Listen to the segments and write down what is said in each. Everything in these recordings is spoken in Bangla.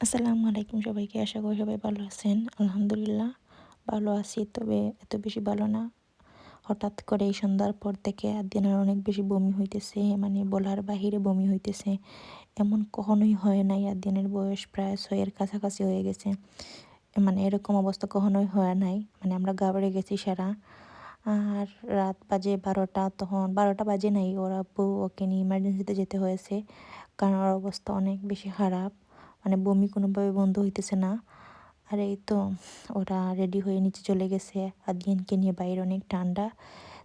আসসালামু আলাইকুম সবাইকে, আশা করি সবাই ভালো আছেন। আলহামদুলিল্লাহ ভালো আছি, তবে এত বেশি ভালো না। হঠাৎ করে এই সন্ধ্যার পর থেকে দিনের অনেক বেশি বমি হইতেছে মানে বলার বাহিরে বমি হইতেছে। এমন কখনোই হয় নাই দিনের বয়স প্রায় ছয়ের কাছাকাছি হয়ে গেছে। মানে এরকম অবস্থা কখনোই হয় নাই মানে আমরা গাবড়ে গেছি সারা। আর রাত বাজে বারোটা, তখন বারোটা বাজে নাই, ওরা বউ ওকে নিয়ে ইমার্জেন্সিতে যেতে হয়েছে, কারণ ওর অবস্থা অনেক বেশি খারাপ। মানে বমি কোনোভাবে বন্ধ হইতেছে না। আর এই তো ওরা রেডি হয়ে নিচে চলে গেছে। আদিয়ানকে নিয়ে বাইরে অনেক ঠান্ডা।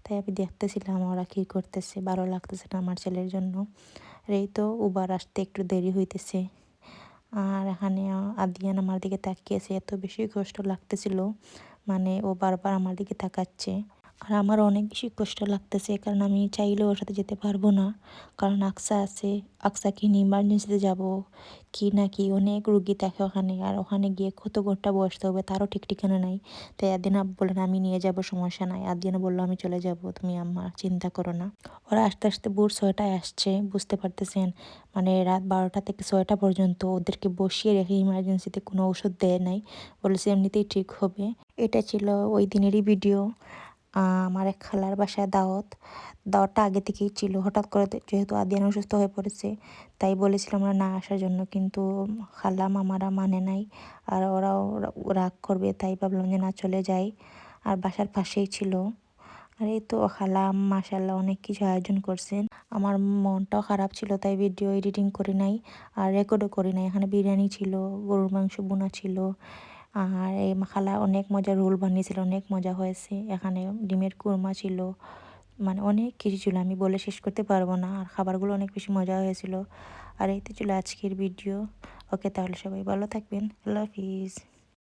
তাই আমি দেখতেছিলাম ওরা কী করতেছে, ভালো লাগতেছে না আমার ছেলের জন্য। আর এই তো উবার আসতে একটু দেরি হইতেছে। আর এখানে আদিয়ান আমার দিকে তাকিয়েছে এত বেশি কষ্ট লাগতেছিল। মানে ও বারবার আমার দিকে তাকাচ্ছে। আর আমার অনেক বেশি কষ্ট লাগতেছে, কারণ আমি চাইলেও ওর সাথে যেতে পারব না। কারণ আকসা আছে আকসাকে নিয়ে ইমার্জেন্সিতে যাব, কি না কি, অনেক রুগী থাকে ওখানে। আর ওখানে গিয়ে কত ঘণ্টা বসতে হবে, তারও ঠিক ঠিকানা নাই। তাই আব্বু বললেন আমি নিয়ে যাব, সমস্যা নাই। একদিন বলল, আমি চলে যাব, তুমি আমার চিন্তা করো না। ওরা আস্তে আস্তে ভোর ছয়টায় আসছে, বুঝতে পারতেছেন। মানে রাত বারোটা থেকে ছয়টা পর্যন্ত ওদেরকে বসিয়ে রেখে ইমার্জেন্সিতে কোনো ওষুধ দেয় নাই। বলেছে, এমনিতেই ঠিক হবে। এটা ছিল ওই দিনেরই ভিডিও আমার এক খালার বাসায় দাওয়াত। দাওয়াতটা আগে থেকেই ছিল। হঠাৎ করে যেহেতু আদিয়ান অসুস্থ হয়ে পড়েছে, তাই বলেছিলাম আমরা না আসার জন্য। কিন্তু খালা মামারা মানে নাই। আর ওরাও রাগ করবে, তাই ভাবলাম যে না, চলে যাই। আর বাসার পাশেই ছিল। আর এই তো খালা মাসাল্লাহ অনেক কিছু আয়োজন করছেন। আমার মনটাও খারাপ ছিল, তাই ভিডিও এডিটিং করি নাই আর রেকর্ডও করি নাই। এখানে বিরিয়ানি ছিল, গরুর মাংস বোনা ছিল আর এই খালা অনেক মজা, রোল বানিয়েছিল, অনেক মজা হয়েছে। এখানে ডিমের কুরমা ছিল মানে অনেক কিছু ছিল, আমি বলে শেষ করতে পারব না। আর খাবারগুলো অনেক বেশি মজা হয়েছিল। আর এই তো ছিল আজকের ভিডিও। ওকে তাহলে সবাই ভালো থাকবেন। আল্লাহ হাফিজ।